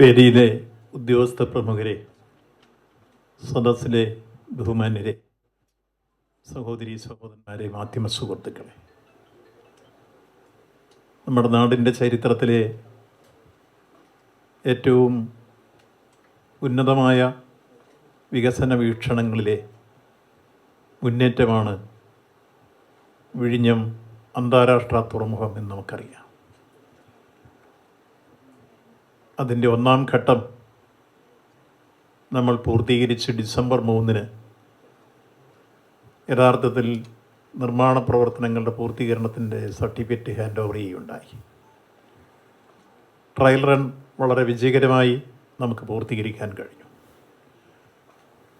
വേദിയിലെ ഉദ്യോഗസ്ഥ പ്രമുഖരെ സദസ്സിലെ ബഹുമാന്യരെ സഹോദരി സഹോദരന്മാരെ മാധ്യമ സുഹൃത്തുക്കളെ. നമ്മുടെ നാടിന്റെ ചരിത്രത്തിലെ ഏറ്റവും ഉന്നതമായ വികസന വീക്ഷണങ്ങളിലെ മുന്നേറ്റമാണ് വിഴിഞ്ഞം അന്താരാഷ്ട്ര തുറമുഖം എന്ന് നമുക്കറിയാം. അതിന്റെ ഒന്നാം ഘട്ടം നമ്മൾ പൂർത്തീകരിച്ച് ഡിസംബർ മൂന്നിന് യഥാർത്ഥത്തിൽ നിർമ്മാണ പ്രവർത്തനങ്ങളുടെ പൂർത്തീകരണത്തിന്റെ സർട്ടിഫിക്കറ്റ് ഹാൻഡ് ഓവർ ചെയ്യുകയുണ്ടായി. ട്രയൽ റൺ വളരെ വിജയകരമായി നമുക്ക് പൂർത്തീകരിക്കാൻ കഴിഞ്ഞു.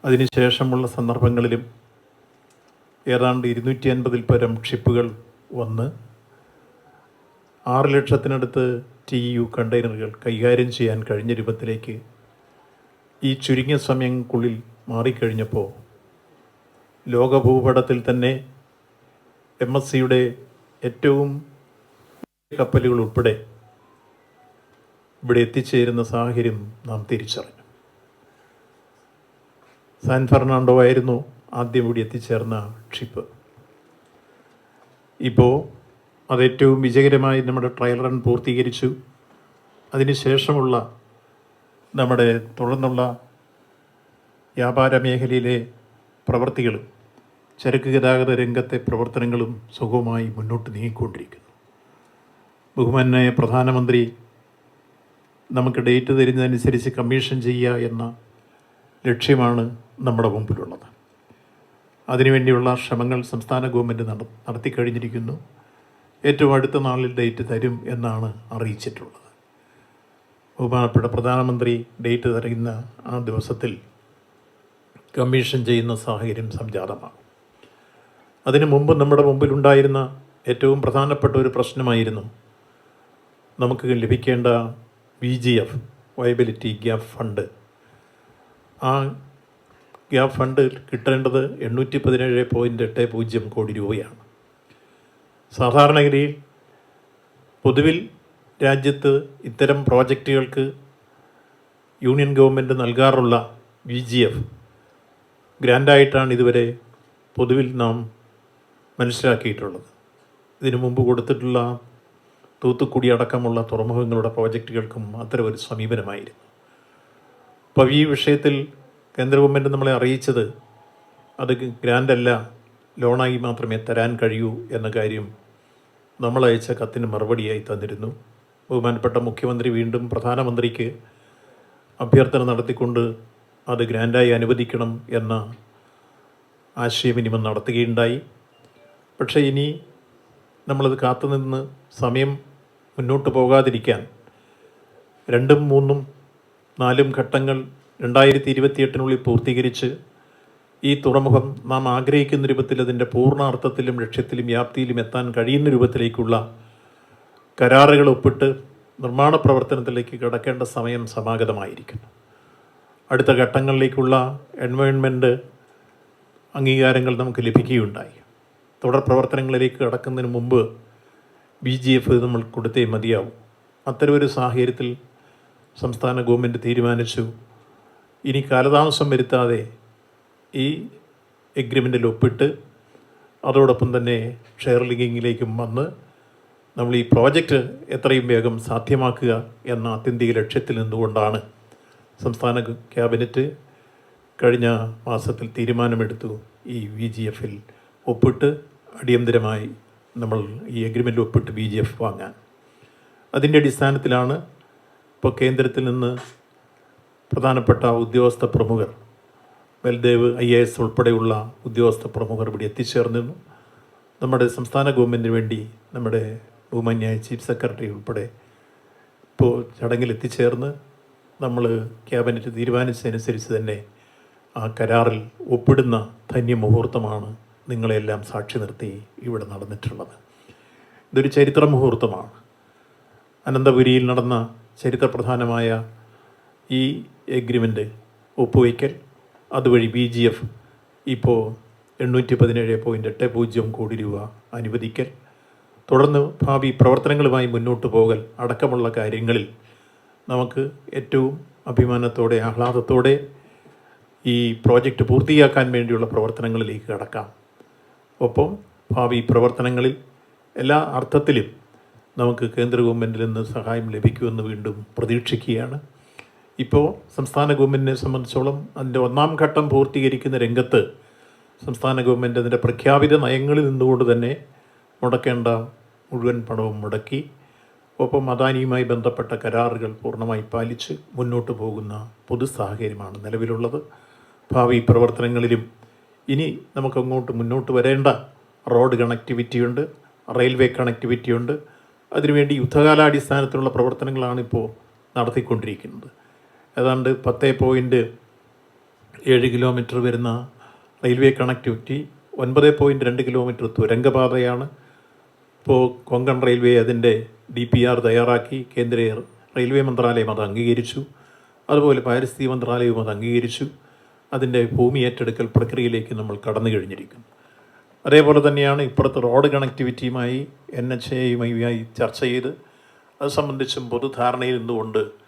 അതിനുശേഷമുള്ള സന്ദർഭങ്ങളിലും ഏതാണ്ട് ഇരുന്നൂറ്റി അൻപതിൽ പരം ഷിപ്പുകൾ വന്ന് ആറ് ലക്ഷത്തിനടുത്ത് ടി യു കണ്ടെയ്നറുകൾ കൈകാര്യം ചെയ്യാൻ കഴിഞ്ഞ രൂപത്തിലേക്ക് ഈ ചുരുങ്ങിയ സമയങ്ങൾക്കുള്ളിൽ മാറിക്കഴിഞ്ഞപ്പോൾ ലോകഭൂപടത്തിൽ തന്നെ എം എസ് സിയുടെ ഏറ്റവും കപ്പലുകൾ ഉൾപ്പെടെ ഇവിടെ എത്തിച്ചേരുന്ന സാഹചര്യം നാം തിരിച്ചറിഞ്ഞു. സാൻ ഫെർണാണ്ടോ ആയിരുന്നു ആദ്യം ഇവിടെ എത്തിച്ചേർന്ന ഷിപ്പ്. ഇപ്പോൾ അത് ഏറ്റവും വിജയകരമായി നമ്മുടെ ട്രയൽ റൺ പൂർത്തീകരിച്ചു. അതിനുശേഷമുള്ള നമ്മുടെ തുടർന്നുള്ള വ്യാപാര മേഖലയിലെ പ്രവർത്തികളും ചരക്ക് ഗതാഗത രംഗത്തെ പ്രവർത്തനങ്ങളും സുഖമായി മുന്നോട്ട് നീങ്ങിക്കൊണ്ടിരിക്കുന്നു. ബഹുമാനായ പ്രധാനമന്ത്രി നമുക്ക് ഡേറ്റ് തരുന്നതനുസരിച്ച് കമ്മീഷൻ ചെയ്യുക എന്ന ലക്ഷ്യമാണ് നമ്മുടെ മുമ്പിലുള്ളത്. അതിനുവേണ്ടിയുള്ള ശ്രമങ്ങൾ സംസ്ഥാന ഗവൺമെന്റ് നട നടത്തി കഴിഞ്ഞിരിക്കുന്നു ഏറ്റവും അടുത്ത നാളിൽ ഡേറ്റ് തരും എന്നാണ് അറിയിച്ചിട്ടുള്ളത്. ബഹുമാനപ്പെട്ട പ്രധാനമന്ത്രി ഡേറ്റ് തരുന്ന ആ ദിവസത്തിൽ കമ്മീഷൻ ചെയ്യുന്ന സാഹചര്യം സംജാതമാകും. അതിനു മുമ്പ് നമ്മുടെ മുമ്പിലുണ്ടായിരുന്ന ഏറ്റവും പ്രധാനപ്പെട്ട ഒരു പ്രശ്നമായിരുന്നു നമുക്ക് ലഭിക്കേണ്ട V G F viability gap fund ആ ഗ്യാപ് ഫണ്ട് കിട്ടേണ്ടത് എണ്ണൂറ്റി പതിനേഴ് പോയിന്റ് എട്ട് പൂജ്യം കോടി രൂപയാണ്. സാധാരണഗതിയിൽ പൊതുവിൽ രാജ്യത്ത് ഇത്തരം പ്രോജക്റ്റുകൾക്ക് യൂണിയൻ ഗവൺമെന്റ് നൽകാറുള്ള വി ജി എഫ് ഗ്രാൻഡായിട്ടാണ് ഇതുവരെ പൊതുവിൽ നാം മനസ്സിലാക്കിയിട്ടുള്ളത്. ഇതിനു മുമ്പ് കൊടുത്തിട്ടുള്ള തൂത്തുക്കുടി അടക്കമുള്ള തുറമുഖങ്ങളുടെ പ്രോജക്റ്റുകൾക്കും അത്തരം ഒരു സമീപനമായിരുന്നു. അപ്പോൾ ഈ വിഷയത്തിൽ കേന്ദ്ര ഗവൺമെന്റ് നമ്മളെ അറിയിച്ചത് അത് ഗ്രാൻഡല്ല ലോണായി മാത്രമേ തരാൻ കഴിയൂ എന്ന കാര്യം നമ്മൾ അയച്ച കത്തിന് മറുപടിയായി തന്നിരുന്നു. ബഹുമാനപ്പെട്ട മുഖ്യമന്ത്രി വീണ്ടും പ്രധാനമന്ത്രിക്ക് അഭ്യർത്ഥന നടത്തിക്കൊണ്ട് അത് ഗ്രാൻഡായി അനുവദിക്കണം എന്ന ആശയവിനിമയം നടത്തുകയുണ്ടായി. പക്ഷേ ഇനി നമ്മളത് കാത്തുനിന്ന് സമയം മുന്നോട്ട് പോകാതിരിക്കാൻ രണ്ടും മൂന്നും നാലും ഘട്ടങ്ങൾ രണ്ടായിരത്തി ഇരുപത്തിയെട്ടിനുള്ളിൽ പൂർത്തീകരിച്ച് ഈ തുറമുഖം നാം ആഗ്രഹിക്കുന്ന രൂപത്തിൽ അതിന്റെ പൂർണാർത്ഥത്തിലും ലക്ഷ്യത്തിലും വ്യാപ്തിയിലും എത്താൻ കഴിയുന്ന രൂപത്തിലേക്കുള്ള കരാറുകൾ ഒപ്പിട്ട് നിർമ്മാണ പ്രവർത്തനത്തിലേക്ക് കടക്കേണ്ട സമയം സമാഗതമായിരിക്കുന്നു. അടുത്ത ഘട്ടങ്ങളിലേക്കുള്ള എൻവയോൺമെന്റ് അംഗീകാരങ്ങൾ നമുക്ക് ലഭിക്കുകയുണ്ടായി. തുടർ പ്രവർത്തനങ്ങളിലേക്ക് കടക്കുന്നതിന് മുമ്പ് ബി ജി എഫ് നമ്മൾ കൊടുത്തേ മതിയാവും. അത്തരമൊരു സാഹചര്യത്തിൽ സംസ്ഥാന ഗവൺമെന്റ് തീരുമാനിച്ചു. ഇനി കാലതാമസം വരുത്താതെ ഈ എഗ്രിമെന്റിൽ ഒപ്പിട്ട് അതോടൊപ്പം തന്നെ ഷെയർ ലിങ്കിങ്ങിലേക്കും വന്ന് നമ്മൾ ഈ പ്രോജക്റ്റ് എത്രയും വേഗം സാധ്യമാക്കുക എന്ന ആത്യന്തിക ലക്ഷ്യത്തിൽ നിന്നുകൊണ്ടാണ് സംസ്ഥാന ക്യാബിനറ്റ് കഴിഞ്ഞ മാസത്തിൽ തീരുമാനമെടുത്തു ഈ വി ജി എഫിൽ ഒപ്പിട്ട് അടിയന്തരമായി നമ്മൾ ഈ എഗ്രിമെന്റ് ഒപ്പിട്ട് ബി ജി എഫ് വാങ്ങാൻ. അതിന്റെ അടിസ്ഥാനത്തിലാണ് ഇപ്പോൾ കേന്ദ്രത്തിൽ നിന്ന് പ്രധാനപ്പെട്ട ഉദ്യോഗസ്ഥ പ്രമുഖർ ബൽദേവ് ഐ എ എസ് ഉൾപ്പെടെയുള്ള ഉദ്യോഗസ്ഥ പ്രമുഖർ ഇവിടെ എത്തിച്ചേർന്നിരുന്നു. നമ്മുടെ സംസ്ഥാന ഗവൺമെന്റിന് വേണ്ടി നമ്മുടെ ബഹുമാന്യായ ചീഫ് സെക്രട്ടറി ഉൾപ്പെടെ ഇപ്പോൾ ചടങ്ങിൽ എത്തിച്ചേർന്ന് നമ്മൾ ക്യാബിനറ്റ് തീരുമാനിച്ചതനുസരിച്ച് തന്നെ ആ കരാറിൽ ഒപ്പിടുന്ന ധന്യമുഹൂർത്തമാണ് നിങ്ങളെല്ലാം സാക്ഷി നിർത്തി ഇവിടെ നടന്നിട്ടുള്ളത്. ഇതൊരു ചരിത്ര മുഹൂർത്തമാണ്. അനന്തപുരിയിൽ നടന്ന ചരിത്രപ്രധാനമായ ഈ എഗ്രിമെന്റ് ഒപ്പുവയ്ക്കൽ അതുവഴി ബി ജി എഫ് ഇപ്പോൾ എണ്ണൂറ്റി പതിനേഴ് പോയിന്റ് എട്ട് പൂജ്യം കോടി രൂപ അനുവദിക്കൽ. തുടർന്ന് ഭാവി പ്രവർത്തനങ്ങളുമായി മുന്നോട്ട് പോകൽ അടക്കമുള്ള കാര്യങ്ങളിൽ നമുക്ക് ഏറ്റവും അഭിമാനത്തോടെ ആഹ്ലാദത്തോടെ ഈ പ്രോജക്റ്റ് പൂർത്തിയാക്കാൻ വേണ്ടിയുള്ള പ്രവർത്തനങ്ങളിലേക്ക് കടക്കാം. ഒപ്പം ഭാവി പ്രവർത്തനങ്ങളിൽ എല്ലാ അർത്ഥത്തിലും നമുക്ക് കേന്ദ്ര ഗവൺമെന്റിൽ നിന്ന് സഹായം ലഭിക്കുമെന്ന് വീണ്ടും പ്രതീക്ഷിക്കുകയാണ്. ഇപ്പോൾ സംസ്ഥാന ഗവൺമെന്റിനെ സംബന്ധിച്ചോളം അതിന്റെ ഒന്നാം ഘട്ടം പൂർത്തീകരിക്കുന്ന രംഗത്ത് സംസ്ഥാന ഗവൺമെന്റ് അതിന്റെ പ്രഖ്യാപിത നയങ്ങളിൽ നിന്നുകൊണ്ട് തന്നെ മുടക്കേണ്ട മുഴുവൻ പണവും മുടക്കി ഒപ്പം അദാനിയുമായി ബന്ധപ്പെട്ട കരാറുകൾ പൂർണമായി പാലിച്ച് മുന്നോട്ട് പോകുന്ന പൊതു സാഹചര്യമാണ് നിലവിലുള്ളത്. ഭാവി പ്രവർത്തനങ്ങളിലും ഇനി നമുക്കങ്ങോട്ട് മുന്നോട്ട് വരേണ്ട റോഡ് കണക്ടിവിറ്റിയുണ്ട് റെയിൽവേ കണക്ടിവിറ്റിയുണ്ട് അതിനുവേണ്ടി യുദ്ധകാലാടിസ്ഥാനത്തിലുള്ള പ്രവർത്തനങ്ങളാണ് ഇപ്പോൾ നടത്തിക്കൊണ്ടിരിക്കുന്നത്. ഏതാണ്ട് പത്ത് പോയിന്റ് ഏഴ് കിലോമീറ്റർ വരുന്ന റെയിൽവേ കണക്ടിവിറ്റി ഒൻപത് പോയിന്റ് രണ്ട് കിലോമീറ്റർ തുരങ്കപാതയാണ്. ഇപ്പോൾ കൊങ്കൺ റെയിൽവേ അതിന്റെ ഡി പി ആർ തയ്യാറാക്കി കേന്ദ്ര റെയിൽവേ മന്ത്രാലയം അത് അംഗീകരിച്ചു. അതുപോലെ പാരിസ്ഥിതിക മന്ത്രാലയവും അത് അംഗീകരിച്ചു. അതിന്റെ ഭൂമി ഏറ്റെടുക്കൽ പ്രക്രിയയിലേക്ക് നമ്മൾ കടന്നു കഴിഞ്ഞിരിക്കുന്നു. അതേപോലെ തന്നെയാണ് ഇപ്പുറത്ത് റോഡ് കണക്ടിവിറ്റിയുമായി എൻ എച്ച് എയുമായി ചർച്ച ചെയ്ത് അത് സംബന്ധിച്ചും പൊതുധാരണയിൽ നിന്നുകൊണ്ട്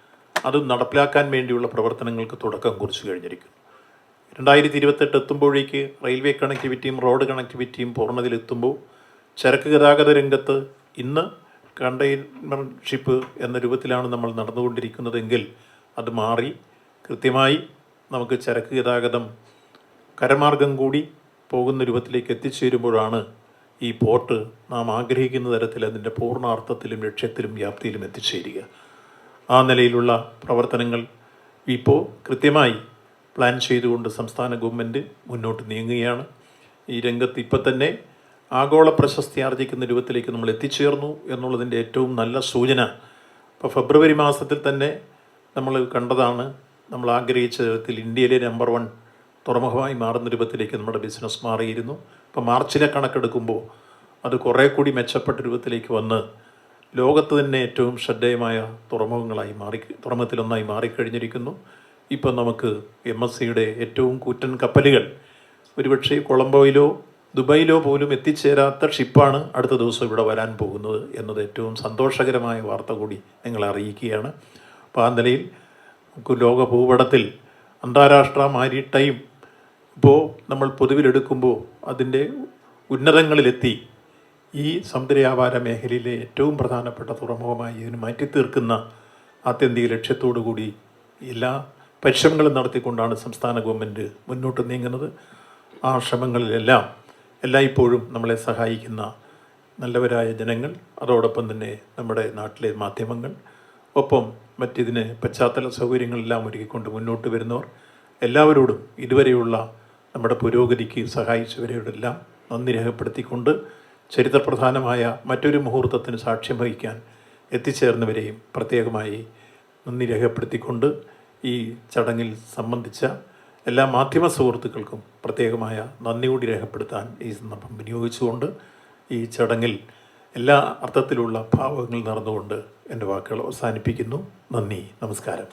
അത് നടപ്പിലാക്കാൻ വേണ്ടിയുള്ള പ്രവർത്തനങ്ങൾക്ക് തുടക്കം കുറിച്ചു കഴിഞ്ഞിരിക്കുന്നു. രണ്ടായിരത്തി ഇരുപത്തെട്ട് എത്തുമ്പോഴേക്ക് റെയിൽവേ കണക്ടിവിറ്റിയും റോഡ് കണക്ടിവിറ്റിയും പൂർണതയിലെത്തുമ്പോൾ ചരക്ക് ഗതാഗത രംഗത്ത് ഇന്ന് കണ്ടെയ്നർഷിപ്പ് എന്ന രൂപത്തിലാണ് നമ്മൾ നടന്നുകൊണ്ടിരിക്കുന്നതെങ്കിൽ അത് മാറി. കൃത്യമായി നമുക്ക് ചരക്ക് ഗതാഗതം കരമാർഗം കൂടി പോകുന്ന രൂപത്തിലേക്ക് എത്തിച്ചേരുമ്പോഴാണ് ഈ പോർട്ട് നാം ആഗ്രഹിക്കുന്ന തരത്തിൽ അതിന്റെ പൂർണാർത്ഥത്തിലും ലക്ഷ്യത്തിലും വ്യാപ്തിയിലും എത്തിച്ചേരുക. ആ നിലയിലുള്ള പ്രവർത്തനങ്ങൾ ഇപ്പോൾ കൃത്യമായി പ്ലാൻ ചെയ്തുകൊണ്ട് സംസ്ഥാന ഗവൺമെന്റ് മുന്നോട്ട് നീങ്ങുകയാണ്. ഈ രംഗത്ത് ഇപ്പം തന്നെ ആഗോള പ്രശസ്തി ആർജിക്കുന്ന രൂപത്തിലേക്ക് നമ്മൾ എത്തിച്ചേർന്നു എന്നുള്ളതിന്റെ ഏറ്റവും നല്ല സൂചന ഇപ്പോൾ ഫെബ്രുവരി മാസത്തിൽ തന്നെ നമ്മൾ കണ്ടതാണ്. നമ്മൾ ആഗ്രഹിച്ച തരത്തിൽ ഇന്ത്യയിലെ നമ്പർ വൺ തുറമുഖമായി മാറുന്ന രൂപത്തിലേക്ക് നമ്മുടെ ബിസിനസ് മാറിയിരുന്നു. ഇപ്പോൾ മാർച്ചിലെ കണക്കെടുക്കുമ്പോൾ അത് കുറേ കൂടി മെച്ചപ്പെട്ട രൂപത്തിലേക്ക് വന്ന് ലോകത്ത് തന്നെ ഏറ്റവും ശ്രദ്ധേയമായ തുറമുഖങ്ങളായി മാറി തുറമുഖത്തിലൊന്നായി മാറിക്കഴിഞ്ഞിരിക്കുന്നു. ഇപ്പം നമുക്ക് എം എസ് സിയുടെ ഏറ്റവും കൂറ്റൻ കപ്പലുകൾ ഒരുപക്ഷെ കൊളംബോയിലോ ദുബായിലോ പോലും എത്തിച്ചേരാത്ത ഷിപ്പാണ് അടുത്ത ദിവസം ഇവിടെ വരാൻ പോകുന്നത് എന്നത് ഏറ്റവും സന്തോഷകരമായ വാർത്ത കൂടി നിങ്ങളെ അറിയിക്കുകയാണ്. അപ്പോൾ ആ നിലയിൽ നമുക്ക് ലോക ഭൂപടത്തിൽ അന്താരാഷ്ട്ര മാരിടൈം ഇപ്പോൾ നമ്മൾ പൊതുവിലെടുക്കുമ്പോൾ അതിന്റെ ഉന്നതങ്ങളിലെത്തി ഈ സമുദ്രവ്യാപാര മേഖലയിലെ ഏറ്റവും പ്രധാനപ്പെട്ട തുറമുഖമായി ഇതിന് മാറ്റിത്തീർക്കുന്ന ആത്യന്തിക ലക്ഷ്യത്തോടു കൂടി എല്ലാ പരിശ്രമങ്ങളും നടത്തിക്കൊണ്ടാണ് സംസ്ഥാന ഗവൺമെന്റ് മുന്നോട്ട് നീങ്ങുന്നത്. ആ ശ്രമങ്ങളിലെല്ലാം എല്ലായ്പ്പോഴും നമ്മളെ സഹായിക്കുന്ന നല്ലവരായ ജനങ്ങൾ അതോടൊപ്പം തന്നെ നമ്മുടെ നാട്ടിലെ മാധ്യമങ്ങൾ ഒപ്പം മറ്റിതിന് പശ്ചാത്തല സൗകര്യങ്ങളെല്ലാം ഒരുക്കിക്കൊണ്ട് മുന്നോട്ട് വരുന്നവർ എല്ലാവരോടും ഇതുവരെയുള്ള നമ്മുടെ പുരോഗതിക്ക് സഹായിച്ചവരോടെല്ലാം നന്ദി രേഖപ്പെടുത്തിക്കൊണ്ട് ചരിത്രപ്രധാനമായ മറ്റൊരു മുഹൂർത്തത്തിന് സാക്ഷ്യം വഹിക്കാൻ എത്തിച്ചേർന്നവരെയും പ്രത്യേകമായി നന്ദി രേഖപ്പെടുത്തിക്കൊണ്ട് ഈ ചടങ്ങിൽ സംബന്ധിച്ച എല്ലാ മാധ്യമ സുഹൃത്തുക്കൾക്കും പ്രത്യേകമായ നന്ദി കൂടി രേഖപ്പെടുത്താൻ ഈ സന്ദർഭം വിനിയോഗിച്ചുകൊണ്ട് ഈ ചടങ്ങിൽ എല്ലാ അർത്ഥത്തിലുള്ള ഭാവങ്ങൾ നടന്നുകൊണ്ട് എന്റെ വാക്കുകൾ അവസാനിപ്പിക്കുന്നു. നന്ദി. നമസ്കാരം.